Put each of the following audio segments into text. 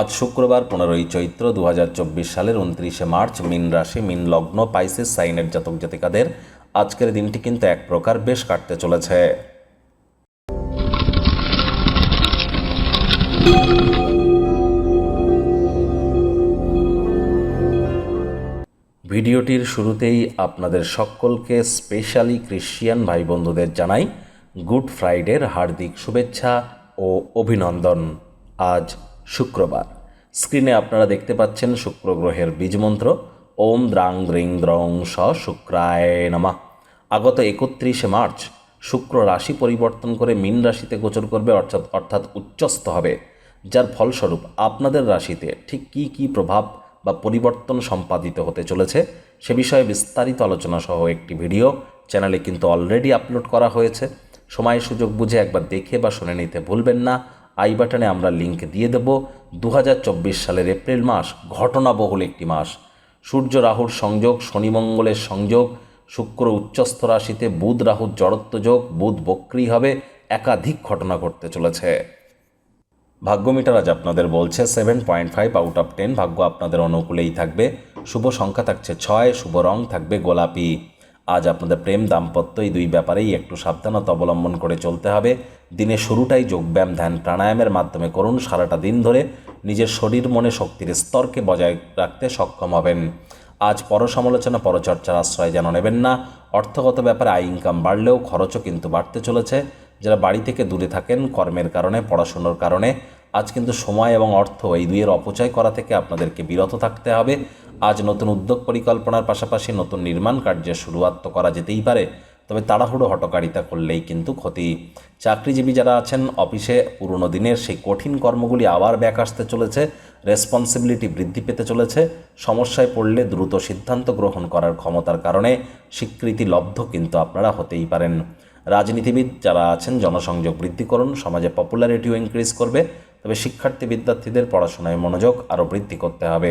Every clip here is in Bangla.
আজ শুক্রবার পনেরোই চৈত্র দু হাজার চব্বিশ সালের উনত্রিশে মার্চ, মিন রাশি, মিন লগ্ন, পাইসিস, সাইনের জাতক জাতিকাদের আজকের দিনটি কিন্তু এক প্রকার বেশ কাটতে চলেছে। ভিডিওটির শুরুতেই আপনাদের সকলকে স্পেশালি ক্রিশ্চিয়ান ভাই বন্ধুদের জানাই গুড ফ্রাইডের হার্দিক শুভেচ্ছা ও অভিনন্দন। আজ শুক্রবার। স্ক্রিনে আপনারা দেখতে পাচ্ছেন শুক্র গ্রহের বীজমন্ত্র। ওম দ্রাং দ্রিং দ্রং স শুক্রায় নমা। আগত একত্রিশে মার্চ শুক্র রাশি পরিবর্তন করে মীন রাশিতে গোচর করবে, অর্থাৎ অর্থাৎ উচ্চস্থ হবে। যার ফলস্বরূপ আপনাদের রাশিতে ঠিক কী কী প্রভাব বা পরিবর্তন সম্পাদিত হতে চলেছে সে বিষয়ে বিস্তারিত আলোচনা সহ একটি ভিডিও। চ্যানেলে কিন্তু অলরেডি আপলোড করা হয়েছে। সময় সুযোগ বুঝে একবার দেখে বা শুনে নিতে ভুলবেন না। আই বাটনে আমরা লিংক দিয়ে দেব। দু হাজার চব্বিশ সালের এপ্রিল মাস ঘটনাবহুল একটি মাস। সূর্য রাহুর সংযোগ, শনি মঙ্গলের সংযোগ, শুক্র উচ্চস্থ রাশিতে বুধ রাহুর জড়ত্ব যোগ, বুধ বক্রি হবে, একাধিক ঘটনা ঘটতে চলেছে। ভাগ্য মিটার আজ আপনাদের বলছে seven point five out of ten ভাগ্য আপনাদের অনুকূলেই থাকবে। শুভ সংখ্যা থাকছে ছয়, শুভ রং থাকবে গোলাপি। আজ আপনাদের প্রেম দাম্পত্য এই দুই ব্যাপারেই একটু সাবধানতা অবলম্বন করে চলতে হবে। দিনের শুরুটাই যোগব্যায়াম ধ্যান প্রাণায়ামের মাধ্যমে করুন। সারাটা দিন ধরে নিজের শরীর, মনে শক্তির স্তরকে বজায় রাখতে সক্ষম হবেন। আজ পরসমালোচনা, পরচর্চার আশ্রয় যেন নেবেন না। অর্থগত ব্যাপারে আয় ইনকাম বাড়লেও খরচও কিন্তু বাড়তে চলেছে। যারা বাড়ি থেকে দূরে থাকেন, কর্মের কারণে, পড়াশুনোর কারণে, আজ কিন্তু সময় এবং অর্থ এই দুইয়ের অপচয় করা থেকে আপনাদেরকে বিরত থাকতে হবে। আজ নতুন উদ্যোগ পরিকল্পনার পাশাপাশি নতুন নির্মাণ কার্যের শুরুয়াত তো করা যেতেই পারে, তবে তাড়াহুড়ো হটকারিতা করলেই কিন্তু ক্ষতি। চাকরিজীবী যারা আছেন, অফিসে পুরনো দিনের সেই কঠিন কর্মগুলি আবার ব্যাক আসতে চলেছে রেসপন্সিবিলিটি বৃদ্ধি পেতে চলেছে, সমস্যায় পড়লে দ্রুত সিদ্ধান্ত গ্রহণ করার ক্ষমতার কারণে স্বীকৃতি লব্ধ কিন্তু আপনারা হতেই পারেন। রাজনীতিবিদ যারা আছেন, জনসংযোগ বৃদ্ধি করুন, সমাজে পপুলারিটিও ইনক্রিজ করবে, তবে শিক্ষার্থী বিদ্যার্থীদের পড়াশোনায় মনোযোগ আরও বৃদ্ধি করতে হবে।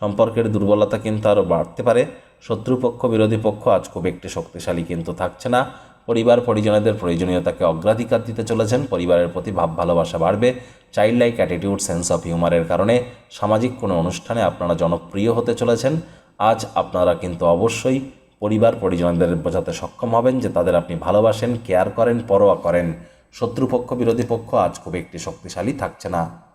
সম্পর্কের দুর্বলতা কিন্তু আরও বাড়তে পারে। শত্রুপক্ষ, বিরোধী পক্ষ আজ খুব একটি শক্তিশালী কিন্তু থাকছে না। পরিবার, পরিজনদের প্রয়োজনীয়তাকে অগ্রাধিকার দিতে চলেছেন। পরিবারের প্রতি ভাব ভালোবাসা বাড়বে। Child like attitude, sense of হিউমারের কারণে সামাজিক কোনো অনুষ্ঠানে আপনারা জনপ্রিয় হতে চলেছেন। আজ আপনারা কিন্তু অবশ্যই পরিবার, পরিজনদের বোঝাতে সক্ষম হবেন যে তাদের আপনি ভালোবাসেন, কেয়ার করেন, পরোয়া করেন। শত্রুপক্ষ, বিরোধী পক্ষ আজ খুব একটি শক্তিশালী থাকছে না।